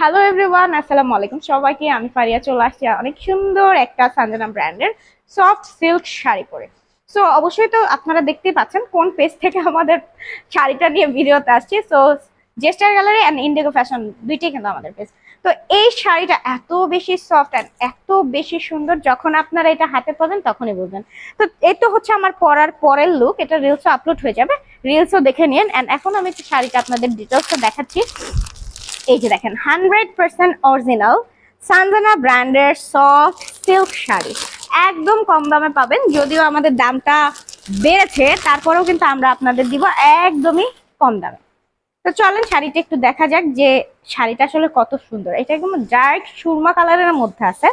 Hello everyone আসসালামু আলাইকুম সবাইকে আমি ফারিয়া চলে আসছি অনেক সুন্দর একটা সানজানা ব্র্যান্ডের সফট সিল্ক শাড়ি পরে। সো অবশ্যই তো আপনারা দেখতেই পাচ্ছেন কোন পেজ থেকে আমাদের শাড়িটা নিয়ে ভিডিওতে আসছে। So jester gallery and indigo fashion দুইটাই কিন্তু আমাদের পেজ তো এই শাড়িটা এত বেশি সফট অ্যান্ড এত বেশি সুন্দর, যখন আপনারা এটা হাতে পাবেন তখনই বুঝবেন তো এই তো হচ্ছে আমার পরার পরের লুক এটা রিলসও আপলোড হয়ে যাবে। রিলসও দেখে নিন। অ্যান্ড এখন আমি শাড়িটা আপনাদের ডিটেলসটা দেখাচ্ছি। এই যে দেখেন হান্ড্রেড পার্সেন্ট অরিজিনাল সানজানা ব্র্যান্ডের সফট সিল্ক শাড়ি। একদম কম দামে পাবেন, যদিও আমাদের দামটা বেড়েছে, তারপরেও কিন্তু আমরা আপনাদের দিব একদমই কম দামে। তো চলেন শাড়িটা একটু দেখা যাক যে শাড়িটা আসলে কত সুন্দর। এটা একদম ডার্ক সুরমা কালারের মধ্যে আছে।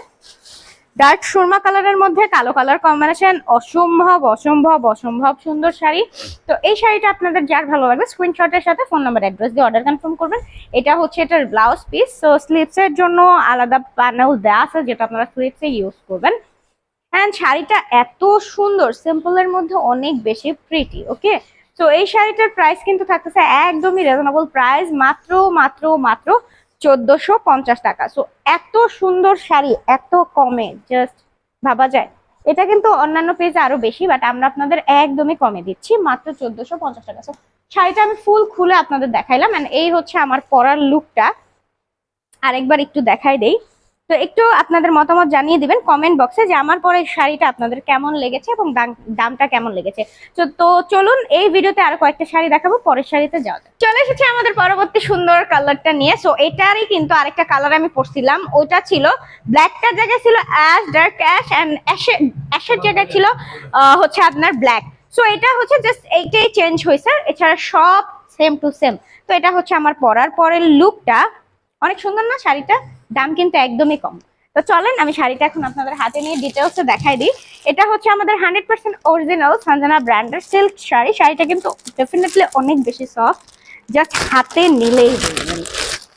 ডার্ক সুরমা কালারের মধ্যে কালো কালার কম্বিনেশন, অসম্ভব অসম্ভব অসম্ভব সুন্দর শাড়ি। তো এই শাড়িটা আপনাদের যার ভালো লাগবে স্ক্রিনশটের সাথে ফোন নাম্বার অ্যাড্রেস দিয়ে অর্ডার কনফার্ম করবেন। এটা হচ্ছে এটার ব্লাউজ পিস তো স্লিপসের জন্য আলাদা প্যানেল দেওয়া আছে, যেটা আপনারা স্লিপসে ইউজ করবেন। অ্যান্ড শাড়িটা এত সুন্দর সিম্পলের মধ্যে অনেক বেশি প্রিটি ওকে তো এই শাড়িটার প্রাইস কিন্তু থাকতেছে একদমই রিজনেবল প্রাইস মাত্র মাত্র মাত্র চোদ্দশো পঞ্চাশ টাকা। সো এত সুন্দর শাড়ি, এত কমে জাস্ট ভাবা যায়। এটা কিন্তু অন্যান্য পেজে আরও বেশি বাট আমরা আপনাদের একদমই কমে দিচ্ছি, মাত্র চোদ্দশো পঞ্চাশ টাকা। সো শাড়িটা আমি ফুল খুলে আপনাদের দেখাইলাম অ্যান্ড এই হচ্ছে আমার পরার লুকটা আরেকবার একটু দেখাই দেই। তো একটু আপনাদের মতামত জানিয়ে দিবেন কমেন্ট বক্সে যে আমার পরে শাড়িটা আপনাদের কেমন লেগেছে এবং দাম- দামটা কেমন লেগেছে। তো চলুন এই ভিডিওতে আরও কয়েকটা শাড়ি দেখাবো, পরের শাড়িতে যাওয়া যাক। চলে এসেছে আমাদের পরবর্তী সুন্দর কালারটা নিয়ে। সো এটারই কিন্তু আরেকটা কালার আমি পরছিলাম। ওটা ছিল ব্ল্যাকটার জায়গায় ছিল অ্যাশ ডার্ক অ্যাশ অ্যান্ড অ্যাশের জায়গায় ছিল হচ্ছে আপনার ব্ল্যাক সো এটা হচ্ছে জাস্ট এইটাই চেঞ্জ হয়েছে। এছাড়া সব সেম টু সেম তো, এটা হচ্ছে আমার পরার। পরের লুকটা অনেক সুন্দর না শাড়িটা? দাম কিন্তু একদমই কম। তো চলেন, আমি শাড়িটা এখন আপনাদের হাতে নিয়ে ডিটেলসে দেখাই দিই। এটা হচ্ছে আমাদের হান্ড্রেড পার্সেন্ট অরিজিনাল সঞ্জনা ব্র্যান্ডের সিল্ক শাড়ি। শাড়িটা কিন্তু ডেফিনেটলি অনেক বেশি সফট জাস্ট হাতে নিলেই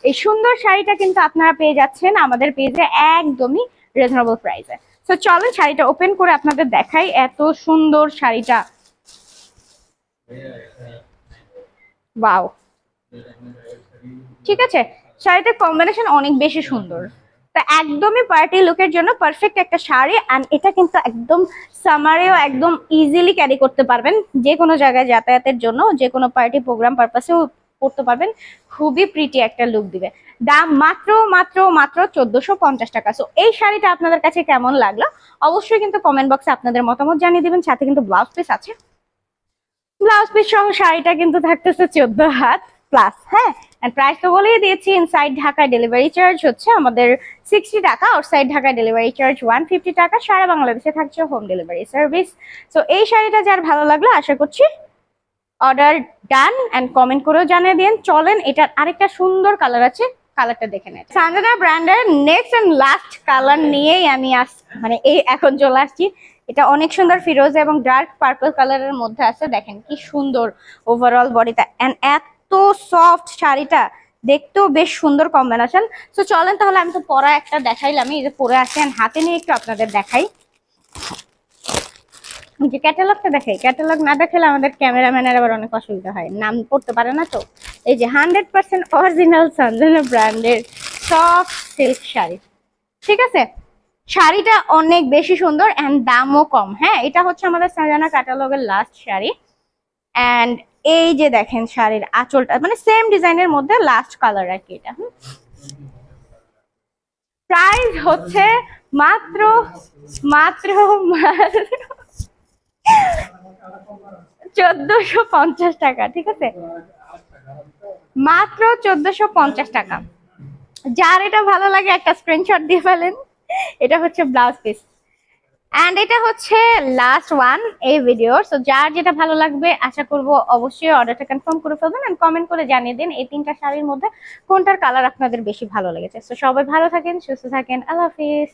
এই সুন্দর শাড়িটা কিন্তু আপনারা পেয়ে যাচ্ছেন আমাদের পেজে একদমই রিজনেবল প্রাইসে তো চলেন, শাড়িটা ওপেন করে আপনাদের দেখাই এত সুন্দর শাড়িটা। ঠিক আছে? শাড়িটার কম্বিনেশন অনেক বেশি সুন্দর। তা একদমই পার্টি লুকের জন্য পারফেক্ট একটা শাড়ি অ্যান্ড এটা কিন্তু একদম সামারেও একদম ইজিলি ক্যারি করতে পারবেন। যে কোনো জায়গায় যাতায়াতের জন্য, যে কোনো পার্টি প্রোগ্রাম পারপাসেও পড়তে পারবেন। খুবই প্রিটি একটা লুক দিবে। দাম মাত্র মাত্র মাত্র চোদ্দশো পঞ্চাশ টাকা। সো এই শাড়িটা আপনাদের কাছে কেমন লাগল? অবশ্যই কিন্তু কমেন্ট বক্সে আপনাদের মতামত জানিয়ে দিবেন। সাথে কিন্তু ব্লাউজ পিস আছে। ব্লাউজ পিস সহ শাড়িটা কিন্তু থাকতেছে চোদ্দ হাত। প্লাস হ্যাঁ? প্রাইস তো বলেই দিয়েছি ইনসাইড ঢাকা ডেলিভারি চার্জ হচ্ছে আমাদের সিক্সটি টাকা outside Dhaka delivery charge one fifty টাকা, সারা বাংলাদেশে থাকছে হোম ডেলিভারি সার্ভিস তো এই শাড়িটা যার ভালো লাগল, আশা করছি অর্ডার ডান অ্যান্ড কমেন্ট করেও জানিয়ে দিন। চলেন, এটার আরেকটা সুন্দর কালার আছে কালারটা দেখে নেন। সানজানা ব্র্যান্ডের নেক্সট অ্যান্ড লাস্ট কালার নিয়েই আমি আস মানে এই এখন চলে আসছি। এটা অনেক সুন্দর ফিরোজ এবং ডার্ক পার্পল কালারের মধ্যে আছে, দেখেন কি সুন্দর ওভারঅল বডিটা এন্ড এত সফট শাড়িটা, দেখতেও বেশ সুন্দর কম্বিনেশন তো চলেন তাহলে আমি তো পরা একটা দেখাইলাম। এই যে পরে আসেন, হাতে নিয়ে একটু আপনাদের দেখাই। যে ক্যাটালগটা দেখাই। ক্যাটালগ না দেখালে আমাদের ক্যামেরাম্যানের আবার অনেক অসুবিধা হয়। নাম পড়তে পারে না তো। এই যে হান্ড্রেড পার্সেন্ট অরিজিনাল সঞ্জনা ব্র্যান্ডের সফট সিল্ক শাড়ি। ঠিক আছে? শাড়িটা অনেক বেশি সুন্দর অ্যান্ড দামও কম। হ্যাঁ এটা হচ্ছে আমাদের সাজানা ক্যাটালগের লাস্ট শাড়ি। অ্যান্ড এই যে দেখেন শাড়ির আঁচলটা মানে সেম ডিজাইনের মধ্যে লাস্ট কালার আর কি এটা প্রাইস হচ্ছে মাত্র মাত্র চোদ্দশো পঞ্চাশ টাকা, ঠিক আছে? মাত্র চোদ্দশো পঞ্চাশ টাকা। যার এটা ভালো লাগে একটা স্ক্রিনশট দিয়ে ফেলেন। এটা হচ্ছে ব্লাউজ পিস অ্যান্ড এটা হচ্ছে লাস্ট ওয়ান এই ভিডিও সো যার যেটা ভালো লাগবে, আশা করব অবশ্যই অর্ডারটা কনফার্ম করে ফেলবেন অ্যান্ড কমেন্ট করে জানিয়ে দিন এই তিনটা শাড়ির মধ্যে কোনটার কালার আপনাদের বেশি ভালো লেগেছে। সো সবাই ভালো থাকেন, সুস্থ থাকেন, আল্লাহ হাফিজ।